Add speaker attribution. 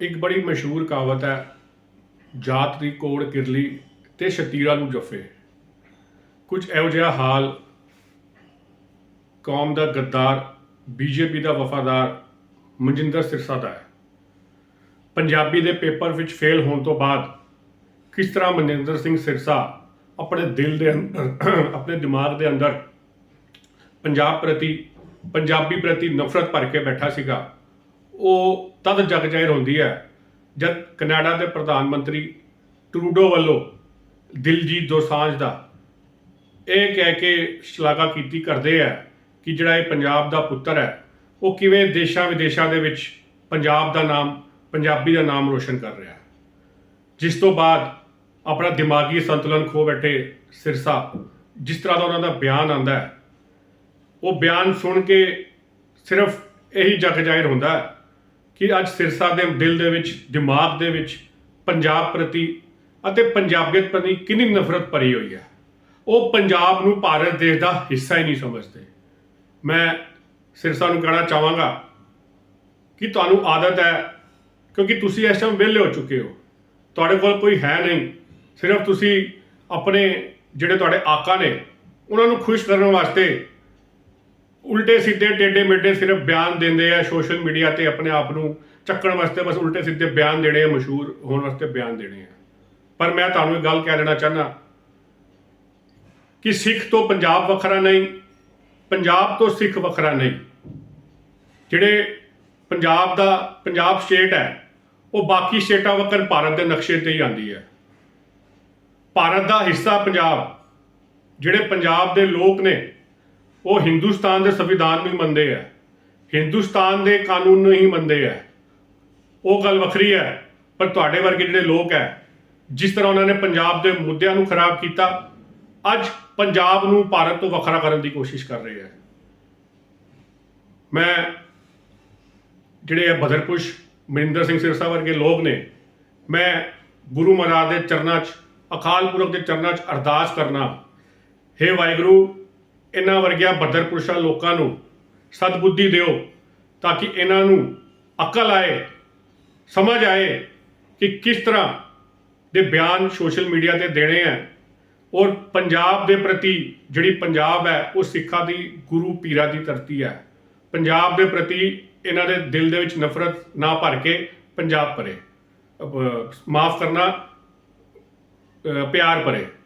Speaker 1: ਇੱਕ ਬੜੀ ਮਸ਼ਹੂਰ ਕਹਾਵਤ ਹੈ, ਜਾਤ ਦੀ ਕੋੜ ਕਿਰਲੀ ਤੇ ਸ਼ਤੀਰਾ ਨੂੰ ਜਫੇ। ਕੁਝ ਇਹੋ ਜਿਹਾ ਹਾਲ ਕੌਮ ਦਾ ਗੱਦਾਰ ਬੀਜੇਪੀ ਦਾ ਵਫਾਦਾਰ ਮਨਜਿੰਦਰ ਸਿਰਸਾ ਦਾ ਹੈ। ਪੰਜਾਬੀ ਦੇ ਪੇਪਰ ਵਿੱਚ ਫੇਲ ਹੋਣ ਤੋਂ ਬਾਅਦ ਕਿਸ ਤਰ੍ਹਾਂ ਮਨਜਿੰਦਰ ਸਿੰਘ ਸਿਰਸਾ ਆਪਣੇ ਦਿਲ ਦੇ ਅੰਦਰ ਆਪਣੇ ਦਿਮਾਗ ਦੇ ਅੰਦਰ ਪੰਜਾਬ ਪ੍ਰਤੀ, ਪੰਜਾਬੀ ਪ੍ਰਤੀ ਨਫ਼ਰਤ ਭਰ ਕੇ ਬੈਠਾ ਸੀਗਾ ਉਹ ਤਦ ਜਗ ਜ਼ਾਹਿਰ ਹੁੰਦੀ ਹੈ, ਜਦ ਕੈਨੇਡਾ ਦੇ ਪ੍ਰਧਾਨ ਮੰਤਰੀ ਟਰੂਡੋ ਵੱਲੋਂ ਦਿਲਜੀਤ ਦੋਸਾਂਝ ਦਾ ਇਹ ਕਹਿ ਕੇ ਸ਼ਲਾਘਾ ਕੀਤੀ ਕਰਦੇ ਆ ਕਿ ਜਿਹੜਾ ਇਹ ਪੰਜਾਬ ਦਾ ਪੁੱਤਰ ਹੈ, ਉਹ ਕਿਵੇਂ ਦੇਸ਼ਾਂ ਵਿਦੇਸ਼ਾਂ ਦੇ ਵਿੱਚ ਪੰਜਾਬ ਦਾ ਨਾਮ, ਪੰਜਾਬੀ ਦਾ ਨਾਮ ਰੋਸ਼ਨ ਕਰ ਰਿਹਾ ਹੈ। ਜਿਸ ਤੋਂ ਬਾਅਦ ਆਪਣਾ ਦਿਮਾਗੀ ਸੰਤੁਲਨ ਖੋ ਬੈਠੇ ਸਿਰਸਾ, ਜਿਸ ਤਰ੍ਹਾਂ ਦਾ ਉਹਨਾਂ ਦਾ ਬਿਆਨ ਆਂਦਾ ਹੈ, ਉਹ ਬਿਆਨ ਸੁਣ ਕੇ ਸਿਰਫ ਇਹੀ ਜਗ ਜ਼ਾਹਿਰ ਹੁੰਦਾ ਹੈ ਕਿ ਅੱਜ ਸਿਰਸਾ ਦੇ ਦਿਲ ਦੇ ਵਿੱਚ, ਦਿਮਾਗ ਦੇ ਵਿੱਚ ਪੰਜਾਬ ਪ੍ਰਤੀ ਅਤੇ ਪੰਜਾਬੀਅਤ ਪ੍ਰਤੀ ਕਿੰਨੀ ਨਫ਼ਰਤ ਭਰੀ ਹੋਈ ਹੈ। ਉਹ ਪੰਜਾਬ ਨੂੰ ਭਾਰਤ ਦੇਸ਼ ਦਾ ਹਿੱਸਾ ਹੀ ਨਹੀਂ ਸਮਝਦੇ। ਮੈਂ ਸਿਰਸਾ ਨੂੰ ਕਹਿਣਾ ਚਾਹਾਂਗਾ ਕਿ ਤੁਹਾਨੂੰ ਆਦਤ ਹੈ, ਕਿਉਂਕਿ ਤੁਸੀਂ ਇਸ ਟਾਈਮ ਵਿਹਲੇ ਹੋ ਚੁੱਕੇ ਹੋ। ਤੁਹਾਡੇ ਕੋਲ ਕੋਈ ਹੈ ਨਹੀਂ। ਸਿਰਫ ਤੁਸੀਂ ਆਪਣੇ ਜਿਹੜੇ ਤੁਹਾਡੇ ਆਕਾ ਨੇ, ਉਹਨਾਂ ਨੂੰ ਖੁਸ਼ ਕਰਨ ਵਾਸਤੇ ਉਲਟੇ ਸਿੱਧੇ ਟੇਡੇ ਮੇਡੇ ਸਿਰਫ ਬਿਆਨ ਦਿੰਦੇ ਆ ਸੋਸ਼ਲ ਮੀਡੀਆ ਤੇ ਆਪਣੇ ਆਪ ਨੂੰ ਚੱਕਣ ਵਾਸਤੇ, ਬਸ ਉਲਟੇ ਸਿੱਧੇ ਬਿਆਨ ਦੇਣੇ ਆ, ਮਸ਼ਹੂਰ ਹੋਣ ਵਾਸਤੇ ਬਿਆਨ ਦੇਣੇ ਆ। ਪਰ ਮੈਂ ਤੁਹਾਨੂੰ ਇਹ ਗੱਲ ਕਹਿ ਦੇਣਾ ਚਾਹਨਾ ਕਿ ਸਿੱਖ ਤੋਂ ਪੰਜਾਬ ਵੱਖਰਾ ਨਹੀਂ, ਪੰਜਾਬ ਤੋਂ ਸਿੱਖ ਵੱਖਰਾ ਨਹੀਂ। ਜਿਹੜੇ ਪੰਜਾਬ ਦਾ, ਪੰਜਾਬ ਸਟੇਟ ਹੈ, ਉਹ ਬਾਕੀ ਸਟੇਟਾਂ ਵਕਰ ਭਾਰਤ ਦੇ ਨਕਸ਼ੇ ਤੇ ਹੀ ਆਂਦੀ ਹੈ। ਭਾਰਤ ਦਾ ਹਿੱਸਾ ਪੰਜਾਬ, ਜਿਹੜੇ ਪੰਜਾਬ ਦੇ ਲੋਕ ਨੇ ਉਹ ਹਿੰਦੁਸਤਾਨ ਦੇ ਸੰਵਿਧਾਨ ਨੂੰ ਹੀ ਮੰਨਦੇ ਆ। ਹਿੰਦੁਸਤਾਨ ਦੇ ਕਾਨੂੰਨ ਨੂੰ ਹੀ ਮੰਨਦੇ ਆ। ਉਹ ਗੱਲ ਵੱਖਰੀ ਹੈ, ਪਰ ਤੁਹਾਡੇ ਵਰਗੇ ਜਿਹੜੇ ਲੋਕ ਹੈ, ਜਿਸ ਤਰ੍ਹਾਂ ਉਹਨਾਂ ਨੇ ਪੰਜਾਬ ਦੇ ਮੁੱਦਿਆਂ ਨੂੰ ਖਰਾਬ ਕੀਤਾ, ਅੱਜ ਪੰਜਾਬ ਨੂੰ ਭਾਰਤ ਤੋਂ ਵੱਖਰਾ ਕਰਨ ਦੀ ਕੋਸ਼ਿਸ਼ ਕਰ ਰਹੇ ਹੈ। ਮੈਂ ਜਿਹੜੇ ਇਹ ਬਦਰਪੁਸ਼ ਮਹਿੰਦਰ ਸਿੰਘ ਸਿਰਸਾ ਵਰਗੇ ਲੋਕ ਨੇ, ਮੈਂ ਗੁਰੂ ਮਹਾਰਾਜ ਦੇ ਚਰਨਾਂ 'ਚ, ਅਕਾਲ ਪੁਰਖ ਦੇ ਚਰਨਾਂ 'ਚ ਅਰਦਾਸ ਕਰਨਾ, ਹੇ ਵਾਹਿਗੁਰੂ ਇਹਨਾਂ ਵਰਗਿਆਂ ਬਦਰਪੁਰਸ਼ਾਂ ਲੋਕਾਂ ਨੂੰ ਸਤਬੁੱਧੀ ਦਿਓ ਤਾਂ ਕਿ ਇਹਨਾਂ ਨੂੰ ਅਕਲ ਆਏ, ਸਮਝ ਆਏ ਕਿ ਕਿਸ ਤਰ੍ਹਾਂ ਦੇ ਬਿਆਨ ਸੋਸ਼ਲ ਮੀਡੀਆ ਤੇ ਦੇਣੇ ਆ। ਔਰ ਪੰਜਾਬ ਦੇ ਪ੍ਰਤੀ ਜਿਹੜੀ ਪੰਜਾਬ ਹੈ, ਉਹ ਸਿੱਖਾਂ ਦੀ ਗੁਰੂ ਪੀਰਾਂ ਦੀ ਧਰਤੀ ਹੈ। ਪੰਜਾਬ ਦੇ ਪ੍ਰਤੀ ਇਹਨਾਂ ਦੇ ਦਿਲ ਦੇ ਵਿੱਚ ਨਫ਼ਰਤ ਨਾ ਭਰ ਕੇ ਪੰਜਾਬ ਭਰੇ। ਮਾਫ ਕਰਨਾ ਪਿਆਰ ਭਰੇ।